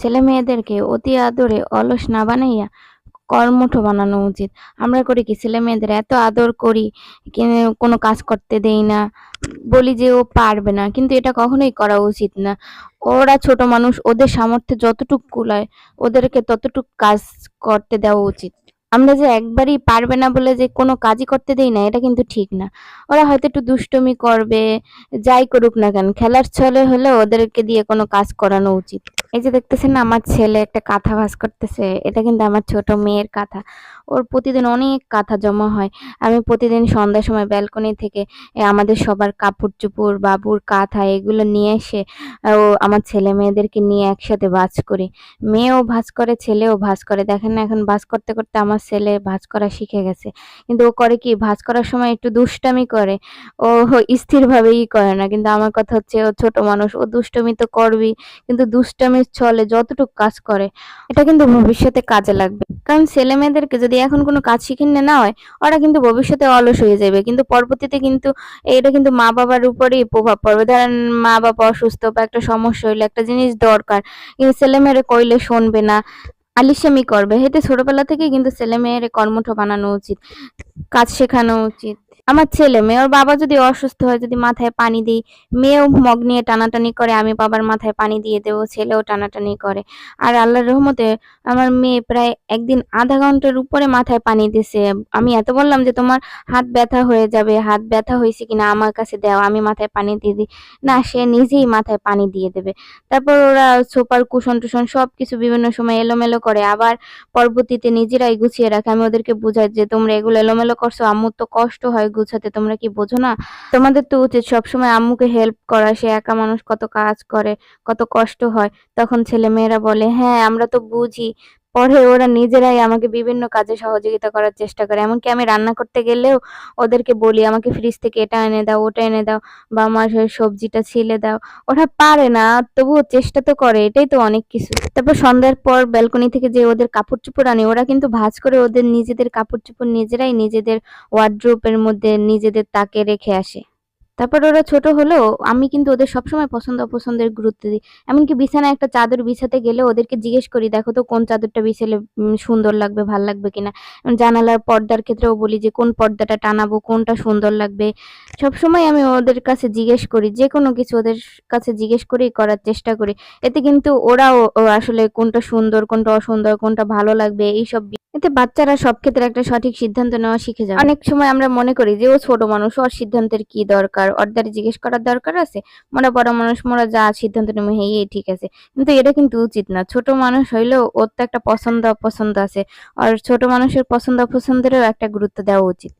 ছেলে মেয়েদেরকে অতি আদরে অলস না বানাইয়া কর্মঠ বানানো উচিত। আমরা করি কি ছেলে মেয়েদের এত আদর করি কোনো কাজ করতে দেই না, বলি যে ও পারবে না, কিন্তু এটা কখনোই করা উচিত না। ওরা ছোট মানুষ, ওদের সামর্থ্যে যতটুক কুলায় ওদেরকে ততটুক কাজ করতে দেওয়া উচিত। আমরা যে একবারই পারবে না বলে যে কোনো কাজই করতে দেই না, এটা কিন্তু ঠিক না। ওরা হয়তো একটু দুষ্টুমি করবে, যাই করুক না কেন, খেলার ছলে হলে ওদেরকে দিয়ে কোনো কাজ করানো উচিত। এই যে দেখতেছেন আমার ছেলে একটা কাঁথা ভাঁজ করতেছে। এটা কিন্তু আমার ছোট মেয়ের কাঁথা। ওর প্রতিদিন অনেক কাঁথা জমা হয়। আমি প্রতিদিন সন্ধ্যার সময় ব্যালকনি থেকে আমাদের সবার কাপড় চোপড় বাবুর কাঁথা এগুলো নিয়ে এসে, ও, আমার ছেলে মেয়েদেরকে নিয়ে একসাথে ভাঁজ করি। মেয়েও ভাঁজ করে, ছেলেও ভাঁজ করে। দেখেন না, এখন ভাঁজ করতে করতে আমার ছেলে ভাঁজ করা শিখে গেছে। কিন্তু ও করে কি, ভাঁজ করার সময় একটু দুষ্টামি করে। ও স্থিরভাবেই করে না। কিন্তু আমার কথা হচ্ছে, ও ছোট মানুষ, ও দুষ্টমি তো করবেই। কিন্তু দুষ্টামির ছলে যতটুকু কাজ করে, এটা কিন্তু ভবিষ্যতে কাজে লাগবে। কারণ ছেলে মেয়েদেরকে যদি এখন কোনো কাজ শিখিয়ে না হয়, ওরা কিন্তু ভবিষ্যতে অলস হয়ে যাবে। কিন্তু পরবর্তীতে কিন্তু এটা কিন্তু মা বাবার উপরেই প্রভাব পড়বে। ধরেন মা বাবা অসুস্থ বা একটা সমস্যা হইলে একটা জিনিস দরকার, কিন্তু ছেলে মেয়েরে কইলে শুনবে না আলিসামি করবে। হেঁটে ছোটবেলা থেকেই কিন্তু ছেলে মেয়েরে কর্মঠ বানানো উচিত, কাজ শেখানো উচিত। আমার ছেলে মেয়ে, ওর বাবা যদি অসুস্থ হয়, যদি মাথায় পানি দিই, মেয়েও মগ নিয়ে টানাটানি করে, আমি বাবার মাথায় পানি দিয়ে দেবো, ছেলেও টানাটানি করে। আর আল্লাহর রহমতে আমার মেয়ে প্রায় একদিন আধা ঘণ্টার উপরে মাথায় পানি দিছে। আমি এত বললাম যে তোমার হাত ব্যথা হয়ে যাবে, হাত ব্যথা হয়েছে কিনা আমার কাছে দাও, আমি মাথায় পানি দিয়ে দিই। না, সে নিজেই মাথায় পানি দিয়ে দেবে। তারপর ওরা সোপার কুশন টুশন সব কিছু বিভিন্ন সময় এলোমেলো করে, আবার পরবর্তীতে নিজেরাই গুছিয়ে রাখে। আমি ওদেরকে বুঝাই যে তোমরা এগুলো এলোমেলো করছ আমার তো কষ্ট হয় গুছাতে তোমরা কি বোঝো না? তোমাদের তো উচিত সবসময় আম্মুকে হেল্প করা, সে একা মানুষ কত কাজ করে, কত কষ্ট হয়। তখন ছেলে মেয়েরা বলে হ্যাঁ আমরা তো বুঝি। পরে ওরা নিজেরাই আমাকে বিভিন্ন কাজে সহযোগিতা করার চেষ্টা করে। এমনকি আমি রান্না করতে গেলেও ওদেরকে বলি, আমাকে ফ্রিজ থেকে এটা এনে দাও, ওটা এনে দাও বা আমার সবজিটা ছিলে দাও। ওরা পারে না, তবুও চেষ্টা তো করে, এটাই তো অনেক কিছু। তারপর সন্ধ্যার পর ব্যালকনি থেকে যে ওদের কাপড় চোপড় আনে, ওরা কিন্তু ভাঁজ করে ওদের নিজেদের কাপড় চোপড় নিজেরাই নিজেদের ওয়ার্ড্রোপের মধ্যে নিজেদের তাকে রেখে আসে। তারপর ওরা ছোট হলেও আমি কিন্তু ওদের সবসময় পছন্দ অপছন্দের গুরুত্ব দিই। এমনকি বিছানায় একটা চাদর বিছাতে গেলে ওদেরকে জিজ্ঞেস করি, দেখো তো কোন চাদরটা বিছালে সুন্দর লাগবে, ভালো লাগবে কিনা? জানালার পর্দার ক্ষেত্রেও বলি যে, কোন পর্দাটা টানাবো, কোনটা সুন্দর লাগবে? সবসময় আমি ওদের কাছে জিজ্ঞেস করি, যে কোনো কিছু ওদের কাছে জিজ্ঞেস করেই করার চেষ্টা করি। এতে কিন্তু ওরাও আসলে কোনটা সুন্দর, কোনটা অসুন্দর, কোনটা ভালো লাগবে, এইসব এতে বাচ্চারা সব ক্ষেত্রে একটা সঠিক সিদ্ধান্ত নেওয়া শিখে যায় অনেক সময় আমরা মনে করি যে, ও ছোট মানুষ, ওর সিদ্ধান্তের কি দরকার? ওর অর্ধারে জিজ্ঞেস করার দরকার আছে? মোরা বড় মানুষ, মোরা যা সিদ্ধান্ত নেবে হ্যাঁ ঠিক আছে। কিন্তু এটা কিন্তু উচিত না। ছোট মানুষ হইলেও ওর তো একটা পছন্দ অপছন্দ আছে। আর ছোট মানুষের পছন্দ অপছন্দেরও একটা গুরুত্ব দেওয়া উচিত।